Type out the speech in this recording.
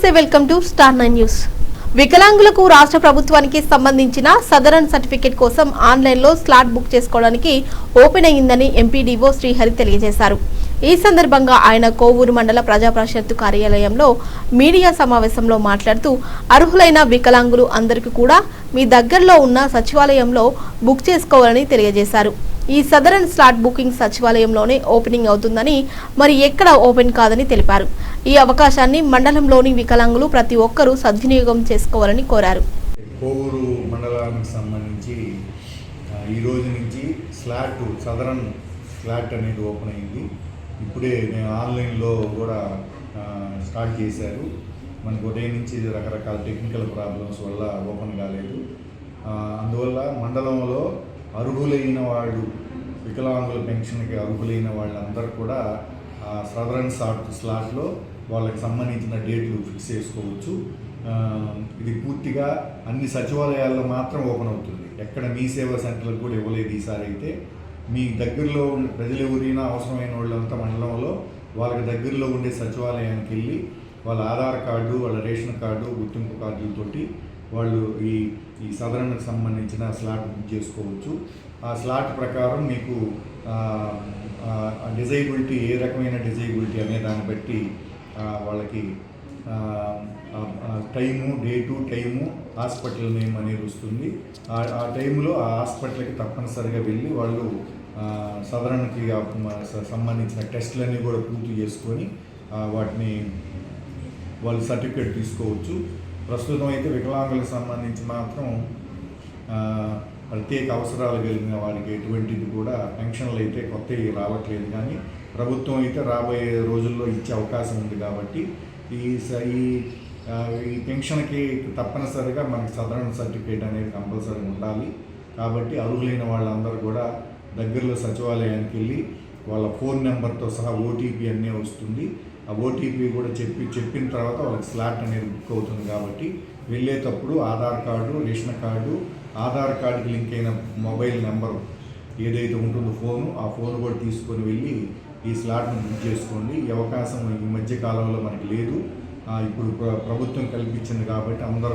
నమస్తే welcome to star nine news. వికలాంగులకు రాష్ట్ర ప్రభుత్వానికి సంబంధించిన సదరన్ సర్టిఫికేట్ కోసం ఆన్లైన్లో స్లాట్ బుక్ చేసుకోవడానికి ఓపెన్ అయ్యిందని ఎంపీడీఓ శ్రీహరి తెలియజేశారు. ఈ సందర్భంగా ఆయన కోవూరు మండల ప్రజా పరిషత్తు కార్యాలయంలో మీడియా సమావేశంలో మాట్లాడుతూ అర్హులైన వికలాంగులు అందరికీ కూడా మీ దగ్గరలో ఉన్న సచివాలయంలో బుక్ చేసుకోవాలని తెలియజేశారు. ఈ సదరన్ స్లాట్ బుకింగ్ సచివాలయంలోనే ఓపెనింగ్ అవుతుందని మరి ఎక్కడ ఓపెన్ కాదని తెలిపారు. ఈ అవకాశాన్ని మండలంలోని వికలాంగులు ప్రతి ఒక్కరూ సద్వినియోగం చేసుకోవాలని కోరారు. కోవూరు మండలానికి సంబంధించి ఆ, ఈ రోజు నుంచి స్లాట్ సదరన్ స్లాట్ అనేది ఓపెన్ అయింది. ఇప్పుడే నేను ఆన్లైన్లో కూడా స్టార్ట్ చేశారు. మనకు ఉదయం నుంచి రకరకాల టెక్నికల్ ప్రాబ్లమ్స్ వల్ల ఓపెన్ కాలేదు. అందువల్ల మండలంలో అర్హులైన వాళ్ళు వికలాంగుల పెన్షన్కి అర్హులైన వాళ్ళందరూ కూడా సదరన్ సాఫ్ట్ స్లాట్లో వాళ్ళకి సంబంధించిన డేట్లు ఫిక్స్ చేసుకోవచ్చు. ఇది పూర్తిగా అన్ని సచివాలయాల్లో మాత్రం ఓపెన్ అవుతుంది. ఎక్కడ మీ సేవా సెంటర్లకు కూడా ఇవ్వలేదు ఈసారి అయితే. మీ దగ్గరలో ప్రజలు ఎవరైనా అవసరమైన వాళ్ళంతా మండలంలో వాళ్ళకి దగ్గరలో ఉండే సచివాలయానికి వెళ్ళి వాళ్ళ ఆధార్ కార్డు వాళ్ళ రేషన్ కార్డు గుర్తింపు కార్డులతోటి వాళ్ళు ఈ ఈ సదరణకు సంబంధించిన స్లాట్ బుక్ చేసుకోవచ్చు. ఆ స్లాట్ ప్రకారం మీకు డిజైబిలిటీ ఏ రకమైన డిజైబిలిటీ అనే దాన్ని బట్టి వాళ్ళకి time date time hospital name అనేది వస్తుంది. ఆ ఆ టైంలో ఆ హాస్పిటల్కి తప్పనిసరిగా వెళ్ళి వాళ్ళు సదరణకి సంబంధించిన టెస్టులన్నీ కూడా పూర్తి చేసుకొని వాటిని వాళ్ళు సర్టిఫికేట్ తీసుకోవచ్చు. ప్రస్తుతం అయితే వికలాంగులకు సంబంధించి మాత్రం ప్రత్యేక అవసరాలు కలిగిన వారికి ఎటువంటిది కూడా పెన్షన్లు అయితే కొత్తవి రావట్లేదు. కానీ ప్రభుత్వం అయితే రాబోయే రోజుల్లో ఇచ్చే అవకాశం ఉంది కాబట్టి ఈ స- ఈ ఈ పెన్షన్కి తప్పనిసరిగా మనకి సదరణ సర్టిఫికేట్ అనేది కంపల్సరీ ఉండాలి. కాబట్టి అర్హులైన వాళ్ళందరూ కూడా దగ్గరలో సచివాలయానికి వెళ్ళి వాళ్ళ ఫోన్ నెంబర్తో సహా ఓటీపీ అన్నీ వస్తుంది. ఆ ఓటీపీ కూడా చెప్పి చెప్పిన తర్వాత వాళ్ళకి స్లాట్ అనేది బుక్ అవుతుంది కాబట్టి వెళ్ళేటప్పుడు Aadhaar card ration card Aadhaar కార్డుకి లింక్ అయిన మొబైల్ నెంబర్ ఏదైతే ఉంటుందో ఫోను ఆ ఫోన్ కూడా తీసుకొని వెళ్ళి ఈ స్లాట్ను బుక్ చేసుకోండి. ఈ అవకాశం ఈ మధ్య కాలంలో మనకి లేదు. ఇప్పుడు ప్రభుత్వం కల్పించింది కాబట్టి అందరూ